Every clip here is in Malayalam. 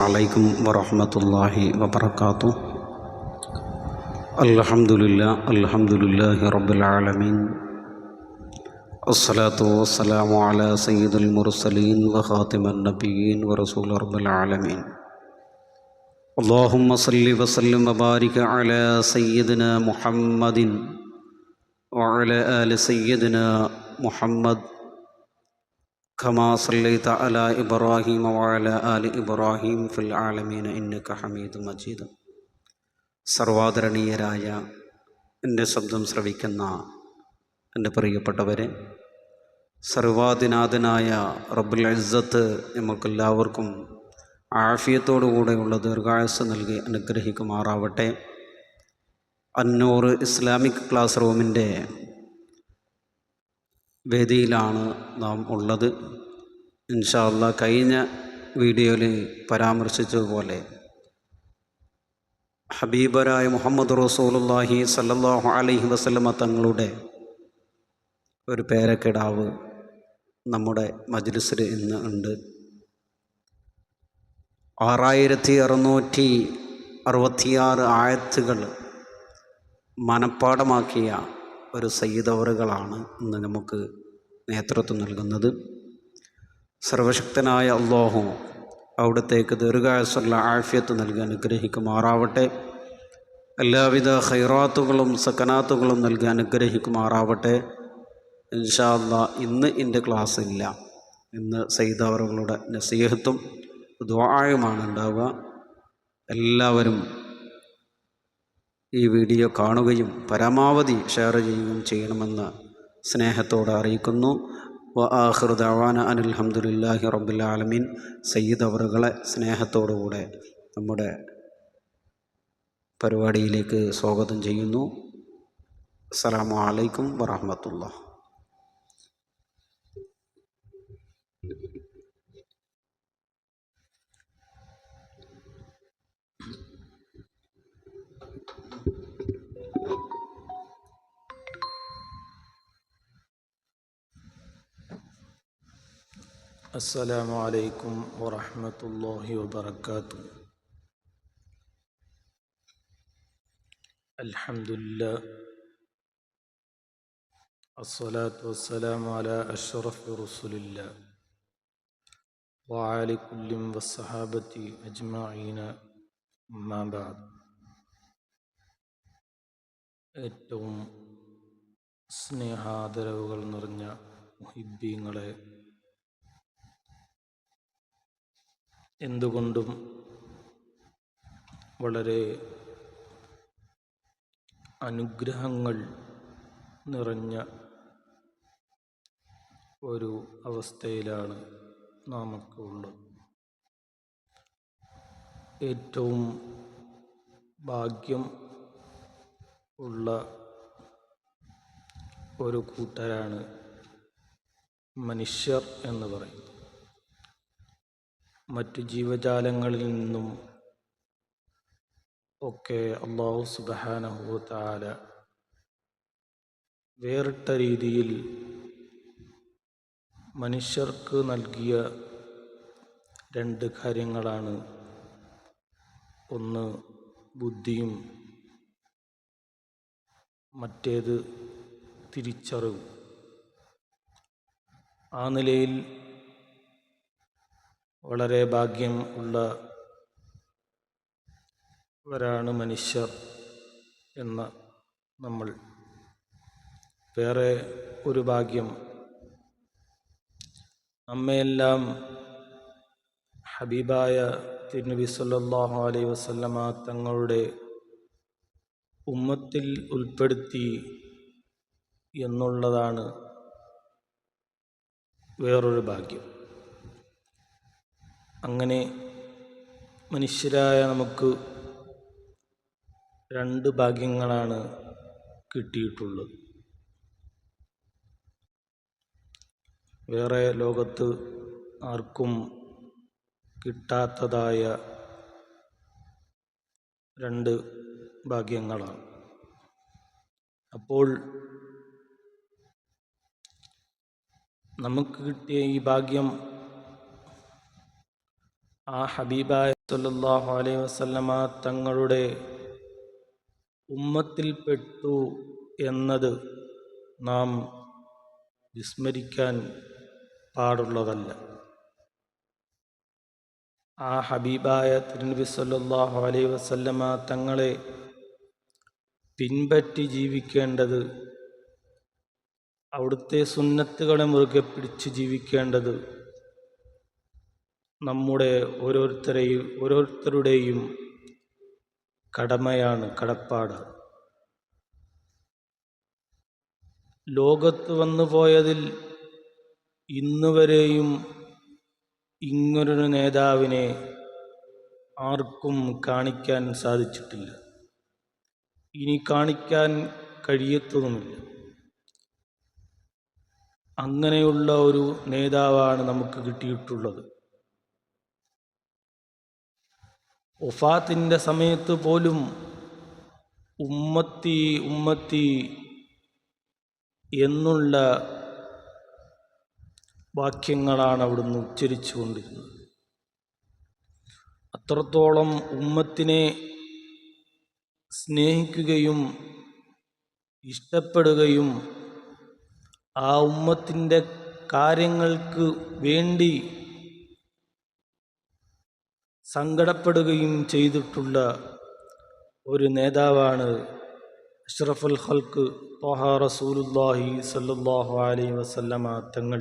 عليكم ورحمة الله وبركاته. الحمد لله الحمد لله رب العالمين. الصلاة والسلام على سيد المرسلين وخاتم النبيين ورسول رب العالمين. اللهم صل وسلم وبارك على سيدنا محمد وعلى آل سيدنا محمد كما صليت على إبراهيم وعلى آل إبراهيم في العالمين إنك حميد مجيد സർവാദരണീയരായ എൻ്റെ ശബ്ദം ശ്രവിക്കുന്ന എൻ്റെ പ്രിയപ്പെട്ടവരെ സർവാധിനാഥനായ റബ്ബുൽ ഇസ്സത്ത് നമുക്കെല്ലാവർക്കും ആഫിയത്തോടുകൂടെയുള്ള ദീർഘായുസ് നൽകി അനുഗ്രഹിക്കുമാറാവട്ടെ അന്നൂർ ഇസ്ലാമിക് ക്ലാസ് റൂമിൻ്റെ വേദിയിലാണ് നാം ഉള്ളത്. ഇൻഷാല്ല കഴിഞ്ഞ വീഡിയോയിൽ പരാമർശിച്ചതുപോലെ ഹബീബരായ മുഹമ്മദ് റസൂലുല്ലാഹി സല്ലാഹു അലൈഹി വസ്ലമ തങ്ങളുടെ ഒരു പേരക്കിടാവ് നമ്മുടെ മജ്ലിസിൽ ഇന്ന് ഉണ്ട്. ആറായിരത്തി അറുന്നൂറ്റി അറുപത്തിയാറ് ആയത്തുകൾ മനഃപ്പാടമാക്കിയ ഒരു സയ്യിദവറുകളാണ് ഇന്ന് നമുക്ക് നേതൃത്വം നൽകുന്നത്. സർവശക്തനായ അള്ളാഹു അവിടത്തേക്ക് ദീർഘായുസുള്ള ആഫ്യത്ത് നൽകി അനുഗ്രഹിക്കുമാറാവട്ടെ. എല്ലാവിധ ഹൈറാത്തുകളും സക്കനാത്തുകളും നൽകി അനുഗ്രഹിക്കുമാറാവട്ടെ. ഇൻഷാല്ല ഇന്ന് എന്റെ ക്ലാസ് ഇല്ല ഇന്ന് സയ്യിദവറുകളുടെ നസീഹത്തും ദ്വായുമാണ് ഉണ്ടാവുക. എല്ലാവരും ഈ വീഡിയോ കാണുകയും പരമാവധി ഷെയർ ചെയ്യുകയും ചെയ്യണമെന്ന് സ്നേഹത്തോടെ അറിയിക്കുന്നു. വ ആഹിർ ദഅവാന അനിൽ ഹംദുലില്ലാഹി റബ്ബിൽ ആലമീൻ. സയ്യിദ് അവറുകളെ സ്നേഹത്തോടുകൂടെ നമ്മുടെ പരിപാടിയിലേക്ക് സ്വാഗതം ചെയ്യുന്നു. അസ്സാം അലൈക്കും വറഹമത്തുള്ള السلام عليكم ورحمة الله وبركاته الحمد لله الصلاة والسلام على أشرف رسل الله وعلى كل والصحابة أجمعين ما بعد ഏറ്റവും സ്നേഹാദരവുകൾ നിറഞ്ഞ മുഹിബീങ്ങളെ എന്തുകൊണ്ടും വളരെ അനുഗ്രഹങ്ങൾ നിറഞ്ഞ ഒരു അവസ്ഥയിലാണ് നാമൊക്കെ ഉള്ളത് ഏറ്റവും ഭാഗ്യം ഉള്ള ഒരു കൂട്ടരാണ് മനുഷ്യർ എന്ന് പറയുന്നത്. മറ്റു ജീവജാലങ്ങളിൽ നിന്നും ഒക്കെ അള്ളാഹു സുബാനഹു താല വേറിട്ട രീതിയിൽ മനുഷ്യർക്ക് നൽകിയ രണ്ട് കാര്യങ്ങളാണ്. ഒന്ന് ബുദ്ധിയും മറ്റേത് തിരിച്ചറിവും. ആ നിലയിൽ വളരെ ഭാഗ്യം ഉള്ളവരാണ് മനുഷ്യർ എന്ന് നമ്മൾ. വേറെ ഒരു ഭാഗ്യം. നമ്മയെല്ലാം ഹബീബായ തിരുനബി സല്ലാഹു അലൈ വസല്ലമ തങ്ങളുടെ ഉമ്മത്തിൽ ഉൾപ്പെടുത്തി എന്നുള്ളതാണ് വേറൊരു ഭാഗ്യം. അങ്ങനെ മനുഷ്യരായ നമുക്ക് രണ്ട് ഭാഗ്യങ്ങളാണ് കിട്ടിയിട്ടുള്ളത്. വേറെ ലോകത്ത് ആർക്കും കിട്ടാത്തതായ രണ്ട് ഭാഗ്യങ്ങളാണ്. അപ്പോൾ നമുക്ക് കിട്ടിയ ഈ ഭാഗ്യം ആ ഹബീബായ സല്ലല്ലാഹു അലൈഹി വസല്ലമ തങ്ങളുടെ ഉമ്മത്തിൽപ്പെട്ടു എന്നത് നാം വിസ്മരിക്കാൻ പാടുള്ളതല്ല. ആ ഹബീബായ തിരുനബി സല്ലാഹു അലൈഹി വസല്ലമ തങ്ങളെ പിൻപറ്റി ജീവിക്കേണ്ടത് അവിടുത്തെ സുന്നത്തുകളെ മുറുകെ പിടിച്ച് ജീവിക്കേണ്ടത് നമ്മുടെ ഓരോരുത്തരെയും ഓരോരുത്തരുടെയും കടമയാണ് കടപ്പാട്. ലോകത്ത് വന്നു പോയതിൽ ഇന്നുവരെയും ഇങ്ങനൊരു നേതാവിനെ ആർക്കും കാണിക്കാൻ സാധിച്ചിട്ടില്ല. ഇനി കാണിക്കാൻ കഴിയത്തതുമില്ല അങ്ങനെയുള്ള ഒരു നേതാവാണ് നമുക്ക് കിട്ടിയിട്ടുള്ളത്. ഒഫാത്തിന്റെ സമയത്ത് പോലും ഉമ്മത്തി ഉമ്മത്തി എന്നുള്ള വാക്യങ്ങളാണ് അവിടുന്ന് ഉച്ചരിച്ചു കൊണ്ടിരുന്നത്. അത്രത്തോളം ഉമ്മത്തിനെ സ്നേഹിക്കുകയും ഇഷ്ടപ്പെടുകയും ആ ഉമ്മത്തിന്റെ കാര്യങ്ങൾക്ക് വേണ്ടി സങ്കടപ്പെടുകയും ചെയ്തിട്ടുള്ള ഒരു നേതാവാണ് അഷ്റഫുൽ ഹൽക്ക് ത്വഹ റസൂലുല്ലാഹി സല്ലാഹു അലൈ വസല്ലമ തങ്ങൾ.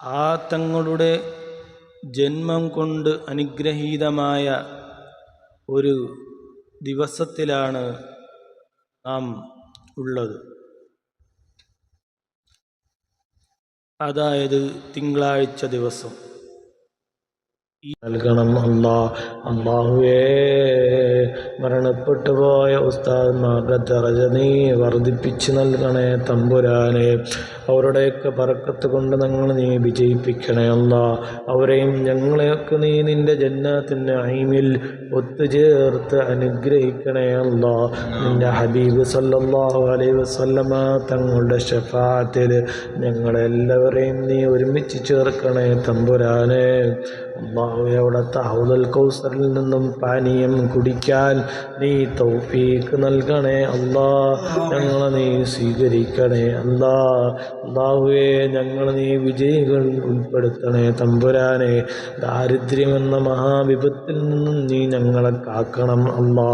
ആ തങ്ങളുടെ ജന്മം കൊണ്ട് അനുഗ്രഹീതമായ ഒരു ദിവസത്തിലാണ് നാം ഉള്ളത്. അതായത് തിങ്കളാഴ്ച ദിവസം. നൽകണം അല്ലാ അള്ളാഹുവേ മരണപ്പെട്ടു പോയ ഉസ്താദ്മാരുടെ ദറജ നീ വർദ്ധിപ്പിച്ച് നൽകണേ തമ്പുരാനെ. അവരുടെയൊക്കെ പറക്കത്ത് കൊണ്ട് ഞങ്ങൾ നീ വിജയിപ്പിക്കണേ അല്ല അവരെയും ഞങ്ങളെയൊക്കെ നീ നിന്റെ ജന്നാത്തിന്റെ അയിമിൽ ഒത്തുചേർത്ത് അനുഗ്രഹിക്കണേ അല്ല നിന്റെ ഹബീബ് സല്ലാഹു അലൈഹി വസല്ലമ തങ്ങളുടെ ഷഫാത്തിൽ ഞങ്ങളെല്ലാവരെയും നീ ഒരുമിച്ച് ചേർക്കണേ തമ്പുരാനെ. അള്ളാഹുവെ അവിടുത്തെ ഹൗദൽ കൗസറിൽ നിന്നും പാനീയം കുടിക്കാൻ നീ തൗഫീക്ക് നൽകണേ അല്ലാ ഞങ്ങളെ നീ സ്വീകരിക്കണേ അല്ലാ അല്ലാഹുവേ ഞങ്ങൾ നീ വിജയികൾ ഉൾപ്പെടുത്തണേ തമ്പുരാനെ ദാരിദ്ര്യമെന്ന മഹാവിപത്തിൽ നിന്നും നീ ഞങ്ങളെ കാക്കണം അല്ലാ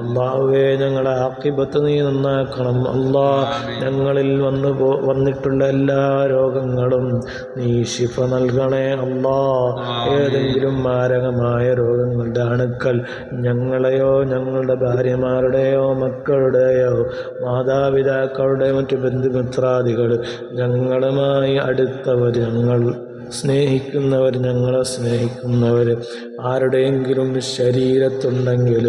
അല്ലാഹുവേ ഞങ്ങളെ ആക്കിബത്ത് നീ നന്നാക്കണം അല്ലാ ഞങ്ങളിൽ വന്നു പോ വന്നിട്ടുള്ള എല്ലാ രോഗങ്ങളും നീ ശിഫ നൽകണേ അല്ലാ ഏതെങ്കിലും മാരകമായ രോഗങ്ങളുടെ അണുക്കൾ ഞങ്ങളെയോ ഞങ്ങളുടെ ഭാര്യമാരുടെയോ മക്കളുടെയോ മാതാപിതാക്കളുടെയോ മറ്റു ബന്ധുമിത്രാദികൾ ഞങ്ങളുമായി അടുത്തവർ ഞങ്ങൾ സ്നേഹിക്കുന്നവർ ഞങ്ങളെ സ്നേഹിക്കുന്നവർ. ആരുടെയെങ്കിലും ശരീരത്തുണ്ടെങ്കിൽ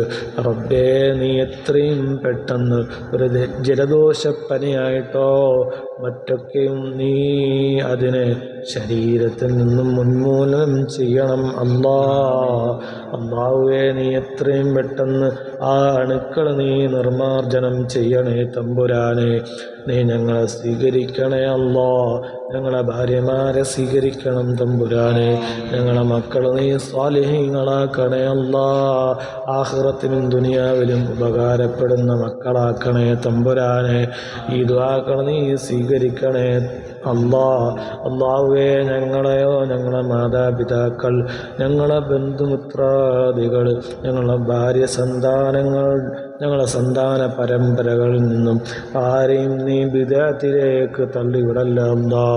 റബ്ബേ നീ എത്രയും പെട്ടെന്ന് ഒരു ജലദോഷപ്പനിയായിട്ടോ മറ്റൊക്കെയും നീ അതിനെ ശരീരത്തിൽ നിന്നും ഉന്മൂലനം ചെയ്യണം. അല്ലാ അള്ളാഹുവേ നീ എത്രയും പെട്ടെന്ന് ആ അണുക്കൾ നീ നിർമാർജനം ചെയ്യണേ തമ്പുരാനെ. നീ ഞങ്ങളെ സ്വീകരിക്കണേ അല്ലോ ഞങ്ങളെ ഭാര്യമാരെ സ്വീകരിക്കണം തമ്പുരാനെ. ഞങ്ങളെ മക്കൾ നീ സ്വാലിഹ്യങ്ങളാക്കണേ അല്ലാ. ആഹ്റത്തിനും ദുനിയാവിലും ഉപകാരപ്പെടുന്ന മക്കളാക്കണേ തമ്പുരാനെ. ഈ ദുവാക്കണ നീ സ്വീകരിക്കണേ അല്ലാ. അള്ളാഹുവേ ഞങ്ങളെയോ ഞങ്ങളെ മാതാപിതാക്കൾ ഞങ്ങളെ ബന്ധുമിത്രാദികൾ ഞങ്ങളെ ഭാര്യ സന്താനങ്ങൾ ഞങ്ങളെ സന്താന പരമ്പരകളിൽ നിന്നും ആരെയും നീ വിദേഹത്തിലേക്ക് തള്ളിവിടല്ല എന്താ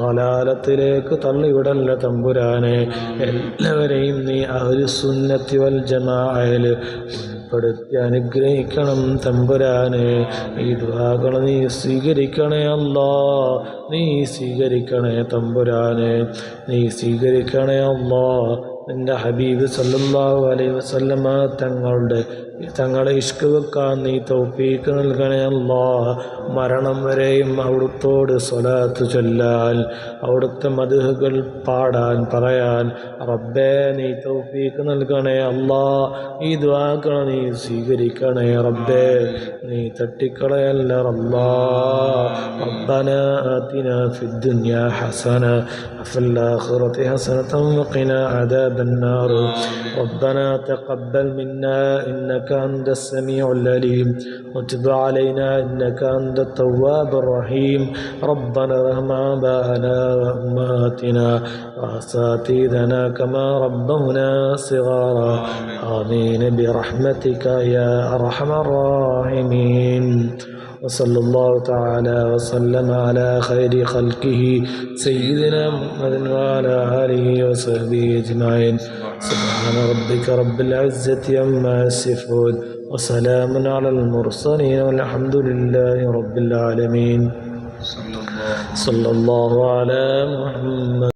നലാലത്തിലേക്ക് തള്ളിവിടല്ല തമ്പുരാനെ. എല്ലാവരെയും നീ അഹ്ലു സുന്നത്തി വൽ ജമാഅയിൽ ഉൾപ്പെടുത്തി അനുഗ്രഹിക്കണം തമ്പുരാനെ. ഈ ദ്വാകൾ നീ സ്വീകരിക്കണേ അല്ലാ നീ സ്വീകരിക്കണേ തമ്പുരാനെ. നീ സ്വീകരിക്കണേ അല്ലാ നിന്റെ ഹബീബ് സല്ലല്ലാഹു അലൈഹി വസല്ലമ തങ്ങളുടെ തങ്ങളെ ഇഷ്ക വെക്കാൻ നീ തൗപ്പീക്ക് നൽകണേ അല്ലാ മരണം വരെയും അവിടുത്തോട് സ്വലാത്ത് ചൊല്ലാൻ അവിടുത്തെ മധുഹകൾ പാടാൻ പറയാൻ റബ്ബേ നീ തൗഫീക്ക് നൽകണേ അല്ലാ ഈ ദ്വാക്കണ നീ സ്വീകരിക്കണേ റബ്ബേ നീ തട്ടിക്കളയല്ല റബ്ബാ. റബ്ബന ആതിന ഫിദ്ദുനിയ ഹസന. وفي الآخرة حسنة وقنا عذاب النار. ربنا تقبل منا إنك أنت السميع العليم. وتب علينا إنك أنت التواب الرحيم. ربنا ارحم آباءنا وأمهاتنا وأساتذتنا كما ربونا صغارا. آمين برحمتك يا أرحم الراحمين. وصلى الله تعالى وسلم على خير خلقه سيدنا محمد وعلى آله وصحبه أجمعين. سبحان ربك رب العزة عما يصفون وسلام على المرسلين والحمد لله رب العالمين. صلى الله على محمد